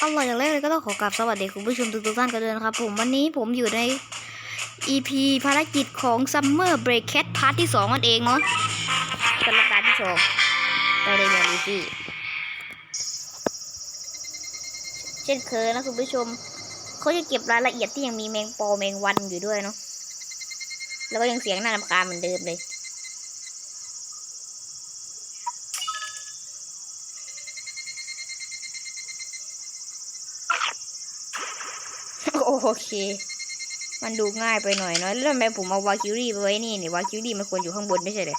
เอาล่ะอย่างแรกเลยก็ต้องขอกราบสวัสดีคุณผู้ชมทุกท่านกันด้วยนะครับผมวันนี้ผมอยู่ใน EP ภารกิจของ Summer Break Cat Part ที่ 2 นั่นเองเนาะเป็นรายการที่สองไปเลยอย่างลูซี่เช่นเคยนะคุณผู้ชม เขาจะเก็บรายละเอียดที่ยังมีแมงปอแมงวันอยู่ด้วยเนาะแล้วก็ยังเสียงน่ารำคาญเหมือนเดิมเลย โอเค มันดูง่ายไปหน่อยเนาะแล้วทำไมผมเอาวาคิวรี่ไปไว้นี่เนี่ยวาคิวรี่มันควรอยู่ข้างบนไม่ใช่เลย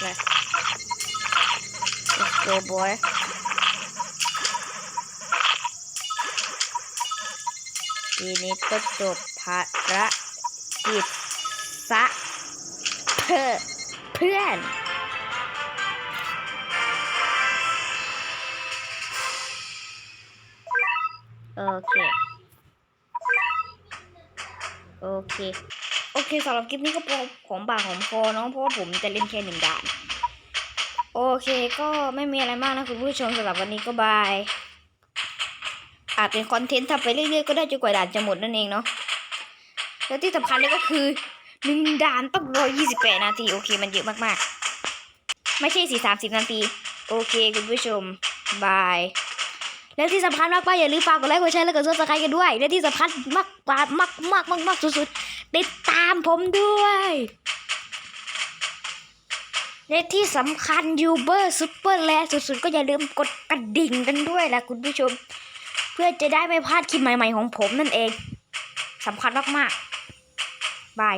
ไป Let's go boy ทีนี้ก็จบภารกิจซะเพื่อเพื่อน โอเค โอเค โอเคสำหรับคลิปนี้ก็พอของบากของคอเนาะเพราะว่าผมจะเล่นแค่หนึ่งด่าน โอเคก็ไม่มีอะไรมากนะคุณผู้ชมสำหรับวันนี้ก็บายอาจเป็นคอนเทนต์ทำไปเรื่อยๆก็ได้จนกว่าด่านจะหมดนั่นเองเนาะแล้วที่สำคัญเลยก็คือหนึ่งด่านต้องรอยี่สิบแปดนาที โอเคมันเยอะมากๆ ไม่ใช่สี่สามสิบนาที โอเคคุณผู้ชมบาย และที่สำคัญมากๆอย่าลืมฝากกดไลค์กดแชร์และกดซับสไครต์กันด้วย และที่สำคัญมากมามากมากมากมากสุดๆติดตามผมด้วยและที่สำคัญยูเบอร์ซุปเปอร์แลสุดๆ ก็อย่าลืมกดกระดิ่งกันด้วยนะคุณผู้ชม เพื่อจะได้ไม่พลาดคลิปใหม่ๆของผมนั่นเองสำคัญมากๆบาย